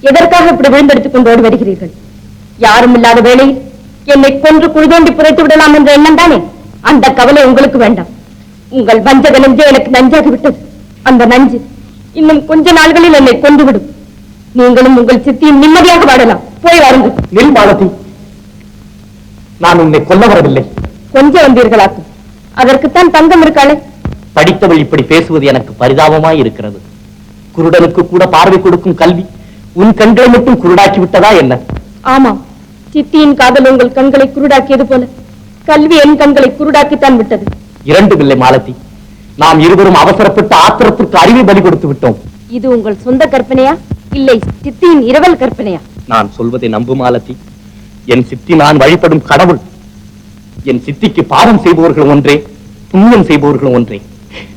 எதற்காக இப்படி விழுந்தெடுத்துக் கொண்டு ஓடி வருகிறீர்கள்? யாரும் இல்லாத வேளையில் என்னை கொன்று குழுதோண்டி புதைத்து விடலாம் என்ற எண்ணம் தானே? அந்த கவலை உங்களுக்கு வேண்டாம். உங்கள் வஞ்சக நெஞ்சே எனக்கு நஞ்சாகி விட்டது அந்த நஞ்சு இன்னும் கொஞ்ச நாள்களில் என்னை கொன்றுவிடும். நீங்களும் உங்கள் சித்தியும் நிம்மதியாக வாழலாம். போய் வாருங்கள். நில் மாலதி. நான் உன்னை கொல்ல வரவில்லை. கொஞ்சம் வந்தீர்களாக்கும். அதற்குத்தான் தங்கம் இருக்காளே. படித்தவள் இப்படி பேசுவது எனக்கு பரிதாபமாய் இருக்கிறது. குருடனுக்கு கூட பார்வை கொடுக்கும் கல்வி உன் கண்களை மட்டும் குருடாக்கி விட்டதா என்ன? ஆமாம். சித்தியின் காதல் உங்கள் கண்களை குருடாக்கியது போல. கல்வி என் கண்களை குருடாக்கித்தான் விட்டது. இரண்டும் இல்லை மாலதி நாம் இருவரும் அவசரப்பட்டு ஆத்திரத்திற்கு அறிவை பலி கொடுத்து விட்டோம். இது உங்கள் சொந்த கற்பனையா? இல்லை சித்தியின் இரவல் கற்பனையா? நான் சொல்வதை நம்பு மாலதி. என் சித்தி நான் வழிபடும் கடவுள். என் சித்திக்கு பாவம் செய்பவர்கள் ஒன்றே புண்ணியம் செய்பவர்கள் ஒன்றே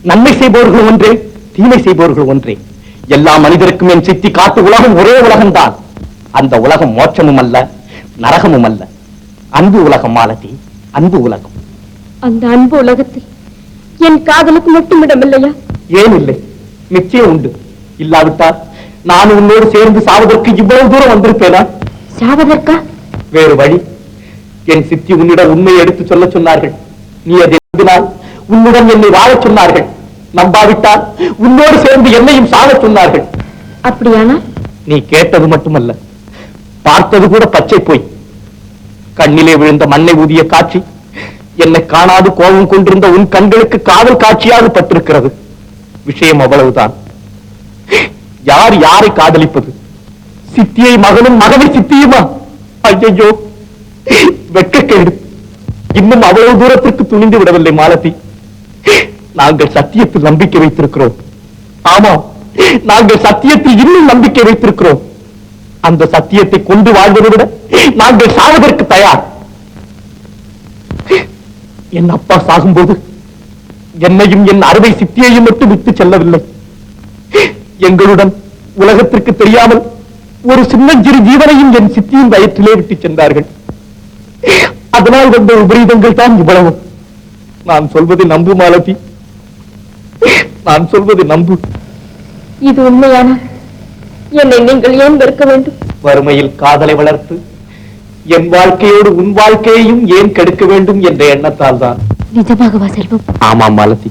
நன்மை செய்பவர்கள் ஒன்றே தீமை செய்பவர்கள் ஒன்றே. எல்லா மனிதருக்கும் என் சித்தி காட்டு உலகம் ஒரே உலகம்தான். அந்த உலகம் மோட்சமும் அல்ல நரகமும் அல்ல அன்பு உலகம் மாலதி அன்பு உலகம். அந்த அன்பு உலகத்தில் என் காதலுக்கு மட்டும் இடமில்லையா ஏன் இல்லை நிச்சயம் உண்டு. இல்லாவிட்டால் நான் உன்னோடு சேர்ந்து சாவதற்கு இவ்வளவு தூரம் வந்திருப்பேனா? சாவதற்கா? வேறு வழி. என் சித்தி உன்னிடம் உண்மையை எடுத்து சொல்ல சொன்னார்கள். நீ அதை உன்னுடன் என்னை வாழச் சொன்னார்கள். நம்பாவிட்டால் உன்னோடு சேர்ந்து என்னையும் சாகச் சொன்னார்கள். அப்படியானால் நீ கேட்டது மட்டுமல்ல பார்த்தது கூட பச்சை போய். கண்ணிலே விழுந்த மண்ணை ஊதிய காட்சி என்னை காணாது கோபம் கொண்டிருந்த உன் கண்களுக்கு காதல் காட்சியாக பட்டிருக்கிறது. விஷயம் அவ்வளவுதான். யார் யாரை காதலிப்பது? சித்தியை மகனும் மகனை சித்தியுமா? ஐயோ வெட்கக்கேடு. இன்னும் அவ்வளவு தூரத்திற்கு துணிந்து விடவில்லை மாலதி. நாங்கள் சத்தியத்தில் நம்பிக்கை வைத்திருக்கிறோம். ஆமாம் நாங்கள் சத்தியத்தில் இன்னும் நம்பிக்கை வைத்திருக்கிறோம். அந்த சத்தியத்தை கொண்டு வாழ்வதை விட நாங்கள் சாவதற்கு தயார். என் அப்பா சாகும்போது என்னையும் என் அறுவை சித்தியையும் மட்டும் விட்டு செல்லவில்லை. எங்களுடன் உலகத்திற்கு தெரியாமல் ஒரு சின்னஞ்சிறு ஜீவனையும் என் சித்தியின் வயிற்றிலே விட்டு சென்றார்கள். அதனால் வந்த விபரீதங்கள் தான் இவ்வளவு. நான் சொல்வதை நம்பு மாலதி. நான் சொல்வதை நம்பு. இது உண்மையானால் என்னை நீங்கள் ஏன் வெறுக்க வேண்டும்? வறுமையில் காதலை வளர்த்து என் வாழ்க்கையோடு உன் வாழ்க்கையையும் ஏன் கெடுக்க வேண்டும் என்ற எண்ணத்தால் தான் நிஜமாகவா செல்வம்? ஆமாம் மாலதி.